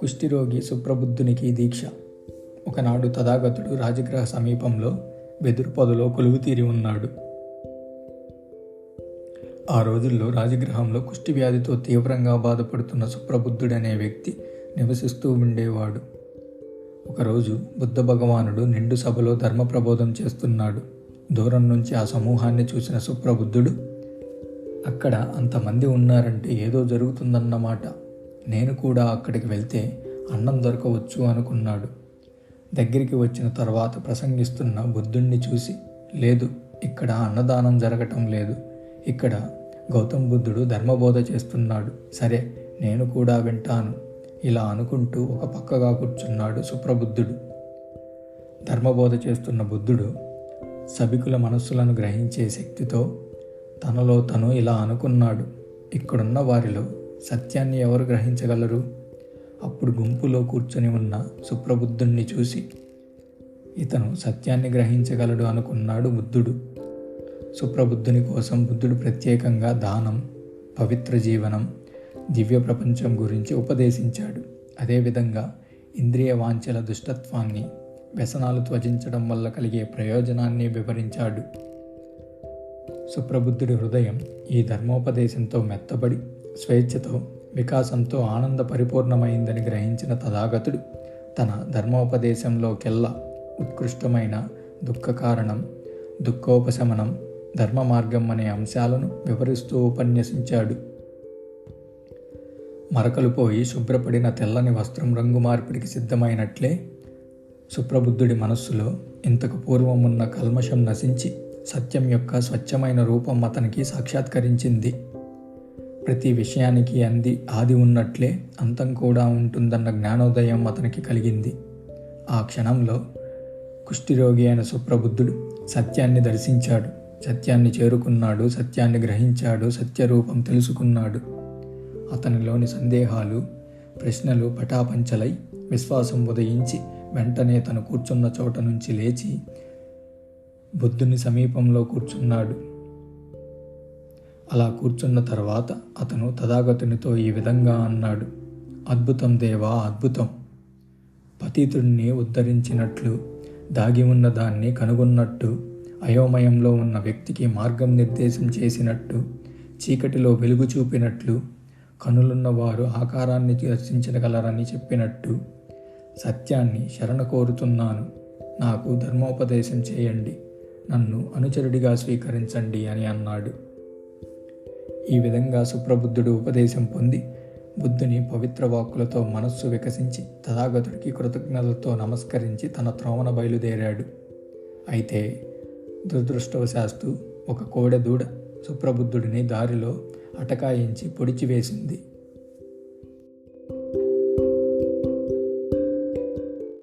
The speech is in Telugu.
కుష్టిరోగి సుప్రబుద్ధునికి దీక్ష. ఒకనాడు తథాగతుడు రాజగ్రహ సమీపంలో వెదురు పొదలో కొలువుతీరి ఉన్నాడు. ఆ రోజుల్లో రాజగృహంలో కుష్టి వ్యాధితో తీవ్రంగా బాధపడుతున్న సుప్రబుద్ధుడనే వ్యక్తి నివసిస్తూ ఉండేవాడు. ఒకరోజు బుద్ధ భగవానుడు నిండు సభలో ధర్మ ప్రబోధం చేస్తున్నాడు. దూరం నుంచి ఆ సమూహాన్ని చూసిన సుప్రబుద్ధుడు అక్కడ అంతమంది ఉన్నారంటే ఏదో జరుగుతుందన్నమాట నేను కూడా అక్కడికి వెళ్తే అన్నం దొరకవచ్చు అనుకున్నాడు. దగ్గరికి వచ్చిన తర్వాత ప్రసంగిస్తున్న బుద్ధుణ్ణి చూసి లేదు ఇక్కడ అన్నదానం జరగటం లేదు. ఇక్కడ గౌతమ్ బుద్ధుడు ధర్మబోధ చేస్తున్నాడు. సరే నేను కూడా వింటాను. ఇలా అనుకుంటూ ఒక పక్కగా కూర్చున్నాడు సుప్రబుద్ధుడు. ధర్మబోధ చేస్తున్న బుద్ధుడు సభికుల మనస్సులను గ్రహించే శక్తితో తనలో తను ఇలా అనుకున్నాడు. ఇక్కడున్న వారిలో సత్యాన్ని ఎవరు గ్రహించగలరు? అప్పుడు గుంపులో కూర్చొని ఉన్న సుప్రబుద్ధుణ్ణి చూసి ఇతను సత్యాన్ని గ్రహించగలడు అనుకున్నాడు బుద్ధుడు. సుప్రబుద్ధుని కోసం బుద్ధుడు ప్రత్యేకంగా దానం పవిత్ర జీవనం దివ్య ప్రపంచం గురించి ఉపదేశించాడు. అదేవిధంగా ఇంద్రియ వాంఛల దుష్టత్వాన్ని వ్యసనాలు త్వజించడం వల్ల కలిగే ప్రయోజనాన్ని వివరించాడు. సుప్రబుద్ధుడి హృదయం ఈ ధర్మోపదేశంతో మెత్తబడి స్వేచ్ఛతో వికాసంతో ఆనంద పరిపూర్ణమైందని గ్రహించిన తథాగతుడు తన ధర్మోపదేశంలోకెల్లా ఉత్కృష్టమైన దుఃఖ కారణం దుఃఖోపశమనం ధర్మ మార్గం అనే అంశాలను వివరిస్తూ ఉపన్యసించాడు. మరకలు పోయి శుభ్రపడిన తెల్లని వస్త్రం రంగు మార్పిడికి సిద్ధమైనట్లే సుప్రబుద్ధుడి మనస్సులో ఇంతకు పూర్వం ఉన్న కల్మషం నశించి సత్యం యొక్క స్వచ్ఛమైన రూపం అతనికి సాక్షాత్కరించింది. ప్రతి విషయానికి అంది ఆది ఉన్నట్లే అంతం కూడా ఉంటుందన్న జ్ఞానోదయం అతనికి కలిగింది. ఆ క్షణంలో కుష్ఠిరోగి అయిన సుప్రబుద్ధుడు సత్యాన్ని దర్శించాడు. సత్యాన్ని చేరుకున్నాడు సత్యాన్ని గ్రహించాడు సత్యరూపం తెలుసుకున్నాడు. అతనిలోని సందేహాలు ప్రశ్నలు పటాపంచలై విశ్వాసం ఉదయించి వెంటనే తను కూర్చున్న చోట నుంచి లేచి బుద్ధుని సమీపంలో కూర్చున్నాడు. అలా కూర్చున్న తర్వాత అతను తథాగతునితో ఈ విధంగా అన్నాడు. అద్భుతం దేవా అద్భుతం. పతితుడిని ఉద్ధరించినట్లు దాగి ఉన్న దాన్ని కనుగొన్నట్టు అయోమయంలో ఉన్న వ్యక్తికి మార్గం నిర్దేశం చేసినట్టు చీకటిలో వెలుగు చూపినట్లు కనులున్న వారు ఆకారాన్ని దర్శించగలరని చెప్పినట్టు సత్యాన్ని శరణ కోరుతున్నాను. నాకు ధర్మోపదేశం చేయండి. నన్ను అనుచరుడిగా స్వీకరించండి అని అన్నాడు. ఈ విధంగా సుప్రబుద్ధుడు ఉపదేశం పొంది బుద్ధుని పవిత్ర వాక్కులతో మనస్సు వికసించి తథాగతుడికి కృతజ్ఞతలతో నమస్కరించి తన త్రోమన బయలుదేరాడు. అయితే దురదృష్టవశాస్తు ఒక కోడెదూడ సుప్రబుద్ధుడిని దారిలో అటకాయించి పొడిచివేసింది.